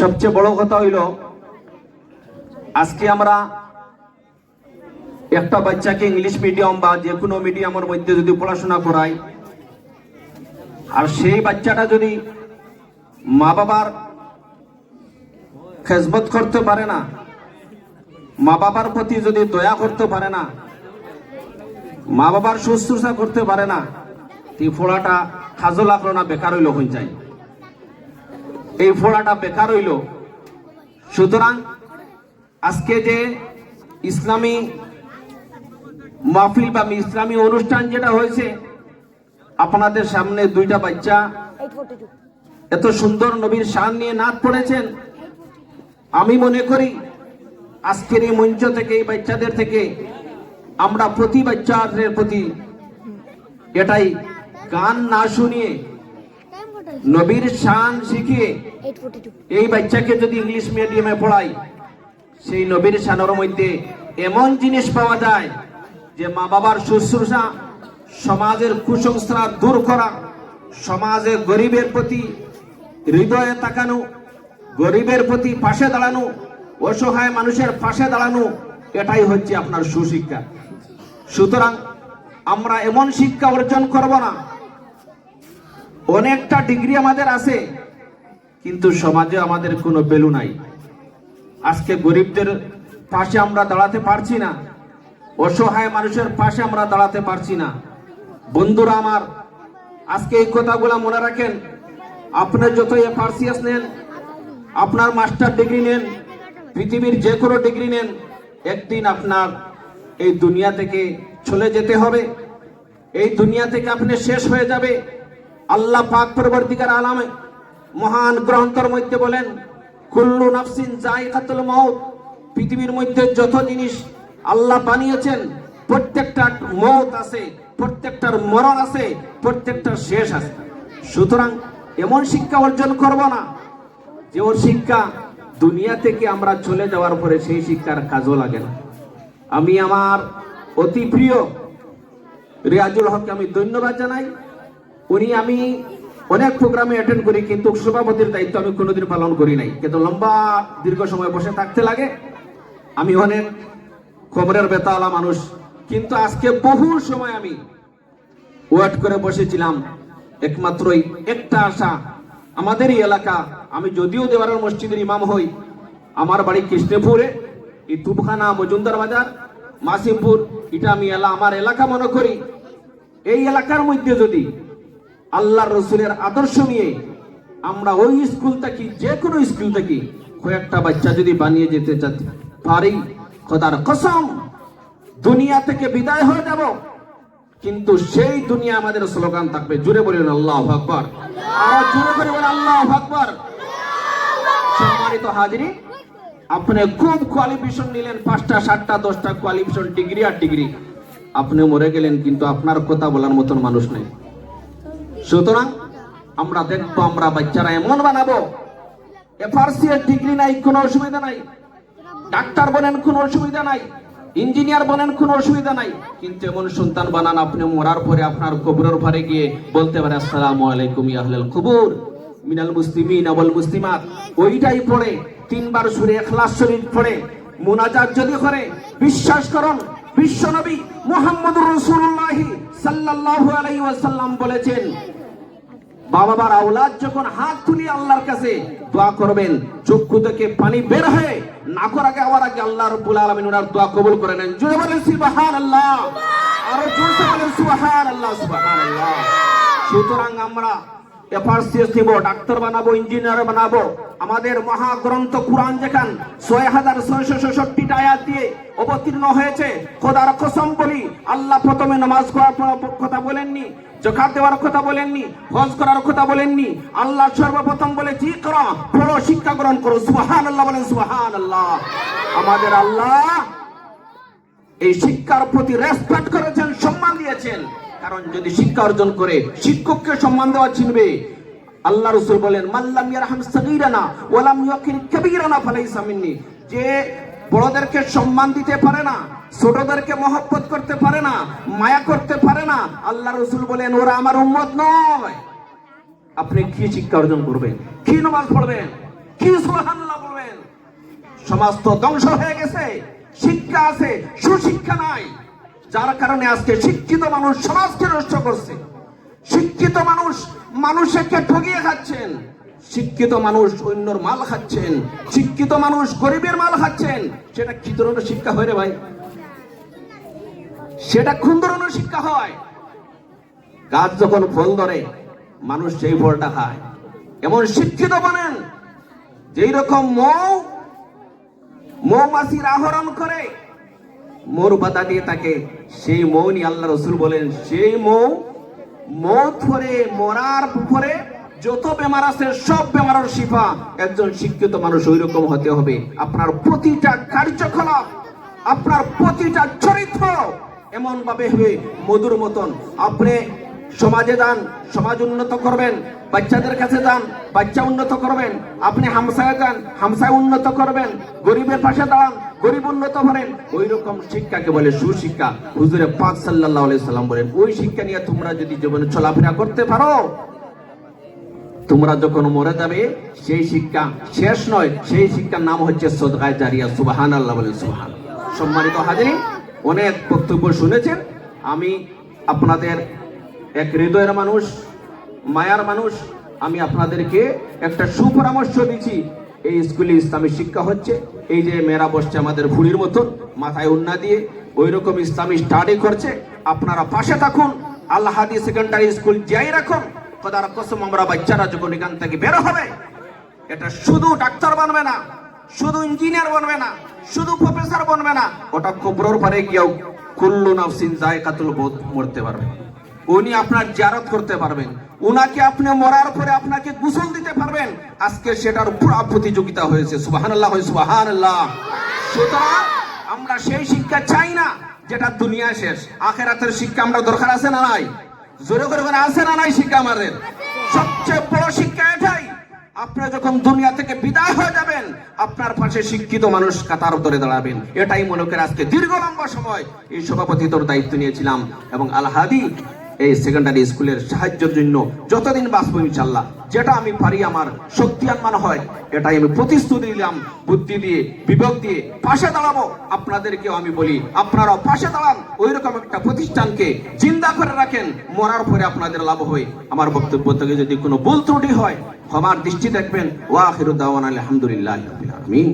সবচেয়ে বড় কথা হইল, আজকে আমরা একটা বাচ্চাকে ইংলিশ মিডিয়াম বা যে কোনো মিডিয়ামের মধ্যে যদি পড়াশোনা করাই, আর সেই বাচ্চাটা যদি মা বাবার খেজমত করতে পারে না মা বাবার প্রতি যদি দয়া করতে পারে না মা বাবার শুশ্রূষা করতে পারে না এই ফোড়াটা খাজো লাগল না বেকার হইল হয়ে যায় এই ফোড়াটা বেকার হইল। সুতরাং আজকে যে ইসলামী মাহফিল বা ইসলামী অনুষ্ঠান যেটা হয়েছে, আপনাদের সামনে দুইটা বাচ্চা এত সুন্দর নবীর শান নিয়ে নাচ পড়েছেন আমি মনে করি আজকের এই মঞ্চ থেকে, এই বাচ্চাদের থেকে আমরা প্রতি বাচ্চাদের প্রতি এটাই গান না শুনিয়ে নবীর শান শিখিয়ে এই বাচ্চাকে যদি ইংলিশ মিডিয়ামে পড়াই সেই নবীর শানের মধ্যে এমন জিনিস পাওয়া যায় যে মা বাবার শুশ্রূষা সমাজের কুসংস্কার দূর করা সমাজে গরিবের প্রতি হৃদয়ে তাকানো গরিবের প্রতি পাশে দাঁড়ানো অসহায় মানুষের পাশে দাঁড়ানো এটাই হচ্ছে আপনার সুশিক্ষা। সুতরাং আমরা এমন শিক্ষা অর্জন করব না অনেকটা ডিগ্রি আমাদের আছে, কিন্তু সমাজে আমাদের কোনো বেলু নাই। আজকে গরিবদের পাশে আমরা দাঁড়াতে পারছি না, অসহায় মানুষের পাশে আমরা দাঁড়াতে পারছি না। বন্ধুরা আমার, আজকে এই কথাগুলো মনে রাখেন, আপনি যত এফআরসিএস নেন, আপনার মাস্টার ডিগ্রি নেন, পৃথিবীর যে কোনো ডিগ্রি নেন, একদিন আপনার এই দুনিয়া থেকে চলে যেতে হবে। এই দুনিয়া থেকে আপনি শেষ হয়ে যাবে। আল্লাহ পাক পরবর্তীকার আলামে মহান গ্রন্থর মধ্যে বলেন, কুল্লু নাফসিন জায়গাতুল মাউত। পৃথিবীর মধ্যে যত জিনিস আল্লাহ বানিয়েছেন, প্রত্যেকটা মত আছে, প্রত্যেকটার মরণ আছে প্রত্যেকটার শেষ আছে। সুতরাং এমন শিক্ষা অর্জন করব না, যে ওর শিক্ষা দুনিয়া থেকে আমরা চলে যাওয়ার পরে সেই শিক্ষার কাজও লাগে না। আমি আমার অতি প্রিয় রিয়াজুল হককে আমি ধন্যবাদ জানাই। উনি আমি অনেক প্রোগ্রামে অ্যাটেন্ড করি, কিন্তু সভাপতির দায়িত্ব আমি কোনোদিন পালন করি নাই। কিন্তু লম্বা দীর্ঘ সময় বসে থাকতে লাগে। আমি অনেক খবরের বেতাওয়ালা মানুষ। কিন্তু আজকে বহু সময় আমি ওয়েট করে বসেছিলাম। একমাত্রই একটা আশা আমাদেরই এলাকা, আমি যদিও দেওয়ারের মসজিদের ইমাম হই, আমার বাড়ি কৃষ্ণপুরে, এই তুবখানা মজুমদার বাজার, মাসিমপুর, এটা আমি এলা, আমার এলাকা মনে করি। এই এলাকার মধ্যে যদি আল্লাহ রসুলের আদর্শ নিয়ে আমরা ওই স্কুল থেকে যে কোনো স্কুল থেকে কয়েকটা বাচ্চা যদি বানিয়ে যেতে পারি। খোদার কসম, দুনিয়া থেকে বিদায় হয়ে যাব। কিন্তু সেই দুনিয়া আমাদের স্লোগান থাকবে জুড়ে বলুন, আল্লাহ আকবর। আর জুড়ে করে বলেন, আল্লাহ আকবর। সম্মানিত হাজিরি, আপনি খুব কোয়ালিফিকেশন নিলেন, পাঁচটা, সাতটা, দশটা কোয়ালিফিকেশন ডিগ্রি আর ডিগ্রি। আপনি মরে গেলেন, কিন্তু আপনার কথা বলার মতন মানুষ নেই। সুতরাং আমরা দেখব, আমরা বাচ্চারা এমন বানাবো। এফআরসি এর ডিগ্রি নাই, কোনো অসুবিধা নাই। ডাক্তার বলেন কোনো অসুবিধা নাই। ইঞ্জিনিয়ার বলেন কোনো অসুবিধা নাই। কিন্তু এমন সন্তান বানান, আপনি মরার পরে আপনার কবরের গিয়ে বলতে পারে আলাইকুম ইয়াহলাল কবুর, মিনাল মুসলিমিন মুসলিমাত। ওইটাই পড়ে, তিনবার সুরে এখলাস পড়ে, মুনাজাত যদি করে, বিশ্বাস করুন বিশ্ব নবী মুহাম্মদুর রাসূলুল্লাহ সাল্লাল্লাহু আলাইহি ওয়াসাল্লাম বলেছেন বাবার আওলাদ যখন হাত তুলি আল্লাহর কাছে দোয়া করবেন, চক্ষু থেকে পানি বের হয়ে নাকর আগে আমার আগে আল্লাহ রব্বুল আলামিন ওনার দোয়া কবুল করে নেন। জোরে বলেন, সুবহানাল্লাহ। আরও জোরে বলেন, সুবহানাল্লাহ সুবহানাল্লাহ। সুতরাং আমরা বলি, আল্লাহ সর্বপ্রথম বলেছি করো, পড়ো, শিক্ষা গ্রহণ করো সুহান আল্লাহ বলেন সুহান আল্লাহ আমাদের আল্লাহ এই শিক্ষার প্রতি রেসপেক্ট করেছেন, সম্মান দিয়েছেন। কারণ যদি শিক্ষা অর্জন করে শিক্ষককে সম্মান দেওয়া চিনবে, আল্লাহ রসুল বলেন মাল্লাম ইয়ারহাম সাগীরানা ওয়ালাম ইয়াকির কাবীরানা ফালাইসা মিন্নি। যে বড়দেরকে সম্মান দিতে পারে না, ছোটদেরকে মহব্বত করতে পারে না, মায়া করতে পারে না, আল্লাহ রসুল বলেন, ওরা আমার উম্মত নয়। আপনি কি শিক্ষা অর্জন করবেন? কি নামাজ পড়বেন? কি সুবহানাল্লাহ বলবেন? সমাজ তো ধ্বংস হয়ে গেছে, শিক্ষা আছে, সুশিক্ষা নাই। যার কারণে আজকে শিক্ষিত মানুষ সমাজকে নষ্ট করছে। শিক্ষিত মানুষ মানুষকে ঠগিয়ে খাচ্ছেন। শিক্ষিত মানুষ অন্যর মাল খাচ্ছেন। শিক্ষিত মানুষ গরিবের মাল খাচ্ছেন। সেটা কি ধরনের শিক্ষা হয় রে ভাই? সেটা কোন ধরনের শিক্ষা হয়? গাছ যখন ফল ধরে, মানুষ সেই ফলটা খায়। এমন শিক্ষিত বানেন যেই রকম মৌ মৌমাছির আহরণ করে মোর বাধা দিয়ে তাকে, সেই মৌ নিয়ে আল্লাহ রসুল বলেন, সেই মৌ মৌ ধরে মরার পরে যত বেমার আছে, সব বেমারের শিফা। একজন শিক্ষিত মানুষ ওই রকম হতে হবে। আপনার প্রতিটা কার্যকলাপ, আপনার প্রতিটা চরিত্র এমন ভাবে হবে, মধুর মতন। আপনি সমাজে যান সমাজ উন্নত করবেন, বাচ্চাদের কাছে যান বাচ্চা উন্নত করবেন, আপনি হামসায় যান, হামসায় উন্নত করবেন, গরিবের পাশে দাঁড়ান, গরিব উন্নত করেন ওই রকম শিক্ষাকে বলে সুশিক্ষা। হুজুরে সাল্লাল্লাহু আলাইহি সাল্লাম বলেন, ওই শিক্ষা নিয়ে তোমরা যদি জীবনে চলাফেরা করতে পারো, তোমরা যখন মরে যাবে, সেই শিক্ষা শেষ নয়, সেই শিক্ষার নাম হচ্ছে সদগায় জারিয়া সুবাহান আল্লাহ বলে সুবাহান সম্মানিত হাজির অনেক বক্তব্য শুনেছেন। আমি আপনাদের এক হৃদয়ের মানুষ, মায়ার মানুষ, আমি আপনাদেরকে একটা সুপরামর্শ দিচ্ছি। এই স্কুলে ইসলামী শিক্ষা হচ্ছে, এই যে মেয়েরা বসছে আমাদের ভুড়ির মতন, মাথায় উন্না দিয়ে ওই রকম ইসলামী স্টাডি করছে, আপনারা পাশে থাকুন, আল্লাহ হাদি সেকেন্ডারি স্কুল যাই রাখুন, খোদার কসম আমরা বাচ্চারা যখন এখান থেকে বের হবে, এটা শুধু ডাক্তার বানবে না, শুধু ইঞ্জিনিয়ার বানবে না, শুধু প্রফেসর বানবে না, ওটা কবরর পারে গিয়েও কুল্লু নাফসিন জায়কাতুল বোধ মরতে পারবে। উনি আপনার জিয়ারত করতে পারবেন। উনাকে আপনি মরার পরে আপনাকে গোসল দিতে পারবেন। আজকে সেটার পুরা প্রতিযোগিতা হয়েছে। সুবহানাল্লাহ সুবহানাল্লাহ। সুতরাং আমরা সেই শিক্ষা চাই না যেটা দুনিয়া শেষ। আখেরাতের শিক্ষা আমরা দরকার আছে না নাই? জোরে করে করে আছে না নাই শিক্ষা আমাদের? সবচেয়ে বড় শিক্ষা এটাই। আপনারা যখন দুনিয়া থেকে বিদায় হয়ে যাবেন, আপনার পাশে শিক্ষিত মানুষ কাতার ধরে দাঁড়াবেন। এটাই মনে করে আজকে দীর্ঘ লম্বা সময় এই সভাপতিত্বর দায়িত্ব নিয়েছিলাম এবং আলহাদি এই সেকেন্ডারি স্কুলের সাহায্যের জন্য যতদিন বাঁচবো ইনশাল্লাহ যেটা আমি পারি আমার শক্তিয়ান হয়, এটাই আমি প্রতিশ্রুতি দিলাম, বুদ্ধি দিয়ে, বিবেক দিয়ে, পাশে দাঁড়াবো। আপনাদেরকেও আমি বলি, আপনারাও পাশে দাঁড়ান ওই রকম একটা প্রতিষ্ঠানকে চিন্তা করে রাখেন, মরার পরে আপনাদের লাভ হয় আমার বক্তব্য থেকে যদি কোনো ভুল ত্রুটি হয়, ক্ষমার দৃষ্টি দেখবেন। ওয়া আখিরুদ্দাওয়ান আলহামদুলিল্লাহ আলমিন।